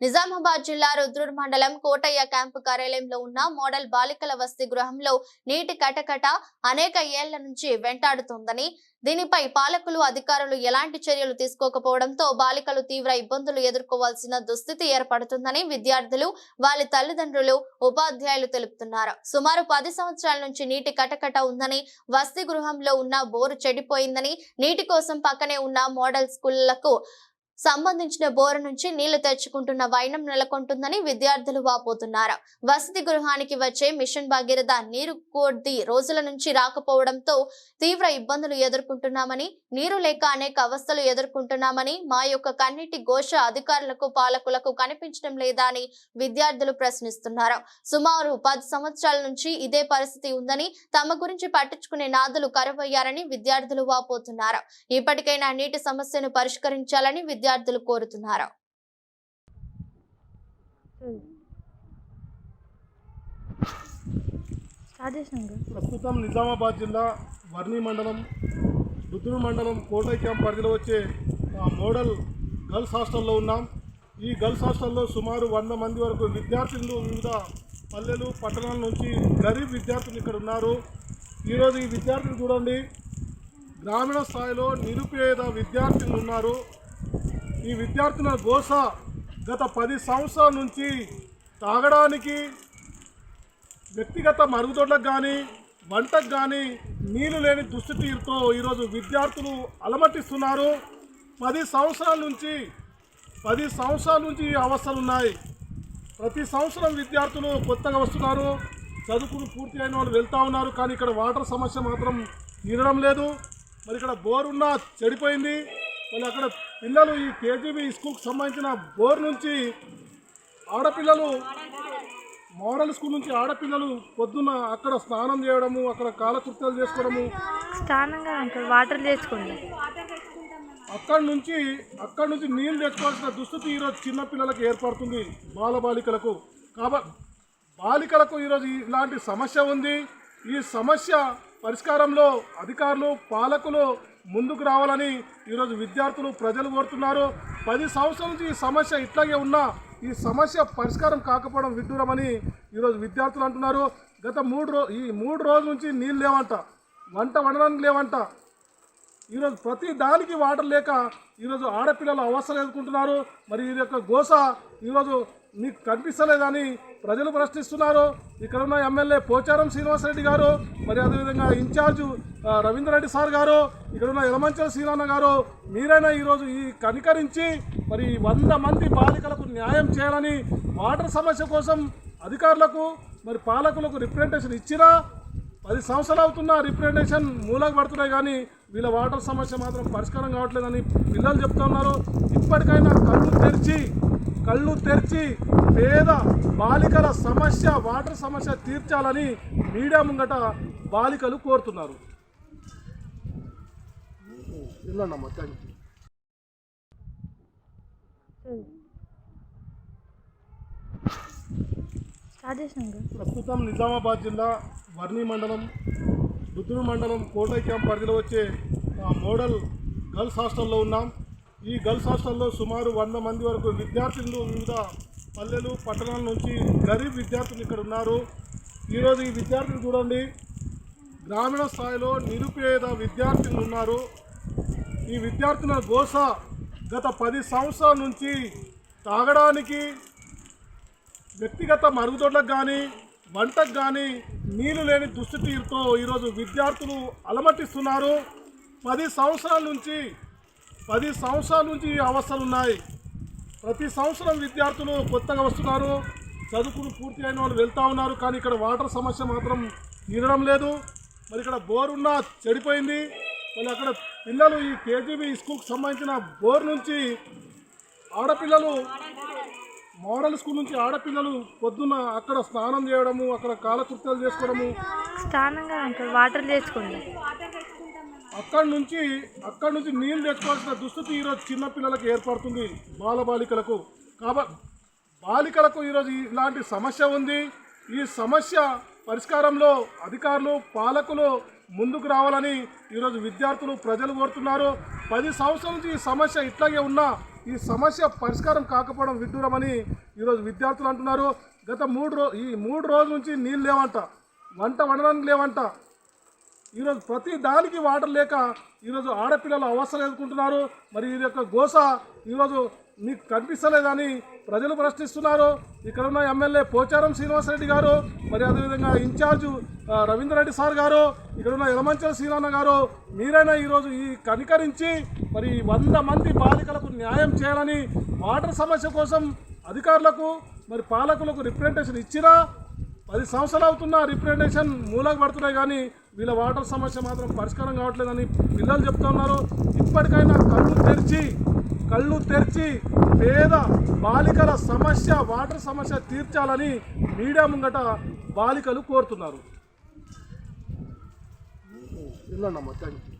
నిజామాబాద్ జిల్లా రుద్రూర్ మండలం కోటయ్య క్యాంపు కార్యాలయంలో ఉన్న మోడల్ బాలికల వసతి గృహంలో నీటి కటకట అనేక ఏళ్ళ నుంచి వెంటాడుతోందని దీనిపై పాలకులు అధికారులు ఎలాంటి చర్యలు తీసుకోకపోవడంతో బాలికలు తీవ్ర ఇబ్బందులు ఎదుర్కోవాల్సిన దుస్థితి ఏర్పడుతుందని విద్యార్థులు వారి తల్లిదండ్రులు ఉపాధ్యాయులు తెలుపుతున్నారు. సుమారు పది సంవత్సరాల నుంచి నీటి కటకట ఉందని వసతి గృహంలో ఉన్న బోరు చెడిపోయిందని నీటి కోసం పక్కనే ఉన్న మోడల్ స్కూళ్ళకు సంబంధించిన బోరు నుంచి నీళ్ళు తెచ్చుకుంటున్న వైనం నెలకొంటుందని విద్యార్థులు వాపోతున్నారు. వసతి గృహానికి వచ్చే మిషన్ భగీరథ నీరు కొద్ది రోజుల నుంచి రాకపోవడంతో తీవ్ర ఇబ్బందులు ఎదుర్కొంటున్నామని నీరు లేక అనేక అవస్థలు ఎదుర్కొంటున్నామని మా యొక్క కన్నీటి ఘోష అధికారులకు పాలకులకు కనిపించడం లేదా అని విద్యార్థులు ప్రశ్నిస్తున్నారు. సుమారు పది సంవత్సరాల నుంచి ఇదే పరిస్థితి ఉందని తమ గురించి పట్టించుకునే నాదులు కరువయ్యారని విద్యార్థులు వాపోతున్నారు. ఇప్పటికైనా నీటి సమస్యను పరిష్కరించాలని విద్యార్థులు కోరుతున్నారు. చేసినాం కదా. ప్రస్తుతం నిజామాబాద్ జిల్లా వర్ణి మండలం రుద్రూరు మండలం కోటై క్యాంప్ పరిధిలో వచ్చే మోడల్ గర్ల్స్ హాస్టల్లో ఉన్నాం. ఈ గర్ల్స్ హాస్టల్లో సుమారు వంద మంది వరకు విద్యార్థులు వివిధ పల్లెలు పట్టణాల నుంచి గరీబ్ విద్యార్థులు ఇక్కడ ఉన్నారు. ఈరోజు ఈ విద్యార్థులు చూడండి. గ్రామీణ స్థాయిలో నిరుపేద విద్యార్థులు ఉన్నారు. ఈ విద్యార్థుల గోస గత పది సంవత్సరాల నుంచి తాగడానికి వ్యక్తిగత మరుగుదొడ్లకు కానీ వంటకు కానీ నీళ్ళు లేని దుస్థితితో ఈరోజు విద్యార్థులు అలమటిస్తున్నారు. పది సంవత్సరాల నుంచి పది సంవత్సరాల నుంచి ఈ అవస్థలు ఉన్నాయి. ప్రతి సంవత్సరం విద్యార్థులు కొత్తగా వస్తున్నారు. చదువుకుని పూర్తి అయిన వాళ్ళు వెళ్తూ ఉన్నారు. కానీ ఇక్కడ వాటర్ సమస్య మాత్రం తీరడం లేదు. మరి ఇక్కడ బోర్ ఉన్నా చెడిపోయింది. మళ్ళీ అక్కడ పిల్లలు ఈ కేజీబీ స్కూల్కి సంబంధించిన బోర్ నుంచి ఆడపిల్లలు మోడల్ స్కూల్ నుంచి ఆడపిల్లలు పొద్దున్న అక్కడ స్నానం చేయడము అక్కడ కాలకృత్యాలు చేసుకోవడము. స్నానంగా వాటర్ తెచ్చుకోండి. అక్కడి నుంచి అక్కడి నుంచి నీళ్ళు తెచ్చుకోవాల్సిన దుస్థితి ఈరోజు చిన్న పిల్లలకు ఏర్పడుతుంది బాలబాలికలకు. కాబట్టి బాలికలకు ఈరోజు ఇలాంటి సమస్య ఉంది. ఈ సమస్య పరిష్కారంలో అధికారులు పాలకులు ముందుకు రావాలని ఈరోజు విద్యార్థులు ప్రజలు కోరుతున్నారు. పది సంవత్సరాల నుంచి ఈ సమస్య ఇట్లాగే ఉన్నా ఈ సమస్య పరిష్కారం కాకపోవడం విడ్డూరమని ఈరోజు విద్యార్థులు అంటున్నారు. గత మూడు రో ఈ మూడు రోజుల నుంచి నీళ్ళు లేవంట వంట వండడానికి లేవంట. ఈరోజు ప్రతి దానికి వాటర్ లేక ఈరోజు ఆడపిల్లలు అవసరం ఎదుర్కొంటున్నారు. మరి ఈ యొక్క గోస ఈరోజు మీకు కనిపిస్తలేదని ప్రజలు ప్రశ్నిస్తున్నారు. ఇక్కడ ఉన్న ఎమ్మెల్యే పోచారం శ్రీనివాసరెడ్డి గారు మరి అదేవిధంగా ఇన్ఛార్జ్ రవీంద్రరెడ్డి సార్ గారు ఇక్కడ ఉన్న యలమంచల శ్రీనాన్న గారు మీరైనా ఈరోజు ఈ కనికరించి మరి వంద మంది బాలికలకు న్యాయం చేయాలని వాటర్ సమస్య కోసం అధికారులకు మరి పాలకులకు రిప్రజెంటేషన్ ఇచ్చినా పది సంవత్సరాలు అవుతున్న రిప్రజెంటేషన్ మూలకు పడుతున్నాయి కానీ వీళ్ళ వాటర్ సమస్య మాత్రం పరిష్కారం కావట్లేదని పిల్లలు చెప్తున్నారు ఇప్పటికైనా కళ్ళు తెరిచి కళ్ళు తెరిచి పేద బాలికల సమస్య వాటర్ సమస్య తీర్చాలని మీడియా ముంగట బాలికలు కోరుతున్నారు. థ్యాంక్ ప్రస్తుతం నిజామాబాద్ జిల్లా వర్ణి మండలం రుద్రూరు మండలం కోటై క్యాంప్ పరిధిలో వచ్చే మోడల్ గర్ల్స్ హాస్టల్లో ఉన్నాం. ఈ గర్ల్స్ హాస్టల్లో సుమారు వంద మంది వరకు విద్యార్థులు వివిధ పల్లెలు పట్టణాల నుంచి గరీబ్ విద్యార్థులు ఇక్కడ ఉన్నారు. ఈరోజు ఈ విద్యార్థులు చూడండి. గ్రామీణ స్థాయిలో నిరుపేద విద్యార్థులు ఉన్నారు. ఈ విద్యార్థుల గోస గత పది సంవత్సరాల నుంచి తాగడానికి వ్యక్తిగత మరుగుదొడ్లకు కానీ వంటకు కానీ నీళ్ళు లేని దుస్థితితో ఈరోజు విద్యార్థులు అలమటిస్తున్నారు. పది సంవత్సరాల నుంచి పది సంవత్సరాల నుంచి ఈ అవస్థలు ఉన్నాయి. ప్రతి సంవత్సరం విద్యార్థులు కొత్తగా వస్తున్నారు. చదువుకుని పూర్తి అయిన వాళ్ళు వెళ్తూ ఉన్నారు. కానీ ఇక్కడ వాటర్ సమస్య మాత్రం తీరడం లేదు. మరి ఇక్కడ బోర్ ఉన్నా చెడిపోయింది. మళ్ళీ అక్కడ పిల్లలు ఈ కేజీబీ స్కూల్కి సంబంధించిన బోర్ నుంచి ఆడపిల్లలు మోడల్ స్కూల్ నుంచి ఆడపిల్లలు పొద్దున్న అక్కడ స్నానం చేయడము అక్కడ కాలకృత్యాలు చేసుకోవడము. స్నానంగా వాటర్ చేసుకోండి అక్కడి నుంచి అక్కడి నుంచి నీళ్ళు తెచ్చుకోవాల్సిన దుస్థితి ఈరోజు చిన్నపిల్లలకు ఏర్పడుతుంది బాలబాలికలకు కాబట్టి బాలికలకు ఈరోజు ఇలాంటి సమస్య ఉంది. ఈ సమస్య పరిష్కారంలో అధికారులు పాలకులు ముందుకు రావాలని ఈరోజు విద్యార్థులు ప్రజలు కోరుతున్నారు. పది సంవత్సరాల నుంచి ఈ సమస్య ఇట్లాగే ఉన్నా ఈ సమస్య పరిష్కారం కాకపోవడం విడ్డూరమని ఈరోజు విద్యార్థులు అంటున్నారు. గత మూడు రో ఈ మూడు రోజుల నుంచి నీళ్ళు లేవంట. వంట వండడానికి లేవంట. ఈరోజు ప్రతి దానికి వాటర్ లేక ఈరోజు ఆడపిల్లలు అవసరం ఎదుర్కొంటున్నారు. మరి ఈ యొక్క గోస. ఈరోజు మీకు కనిపిస్తలేదని ప్రజలు ప్రశ్నిస్తున్నారు. ఇక్కడ ఉన్న ఎమ్మెల్యే పోచారం శ్రీనివాసరెడ్డి గారు మరి అదేవిధంగా ఇన్ఛార్జు రవీంద్రరెడ్డి సార్ గారు ఇక్కడ ఉన్న యలమంచల శ్రీనాన్న గారు మీరైనా ఈరోజు ఈ కనికరించి మరి వంద మంది బాలికలకు న్యాయం చేయాలని వాటర్ సమస్య కోసం అధికారులకు మరి పాలకులకు రిప్రజెంటేషన్ ఇచ్చినా పది సంవత్సరాలు అవుతున్న రిప్రజెంటేషన్ మూలకు పడుతున్నాయి కానీ వీళ్ళ వాటర్ సమస్య మాత్రం పరిష్కారం కావట్లేదని పిల్లలు చెప్తున్నారు ఇప్పటికైనా కళ్ళు తెరిచి కళ్ళు తెరిచి పేద బాలికల సమస్య వాటర్ సమస్య తీర్చాలని మీడియా ముంగట బాలికలు కోరుతున్నారు. ఇల్లన్నమ్మా థ్యాంక్ యూ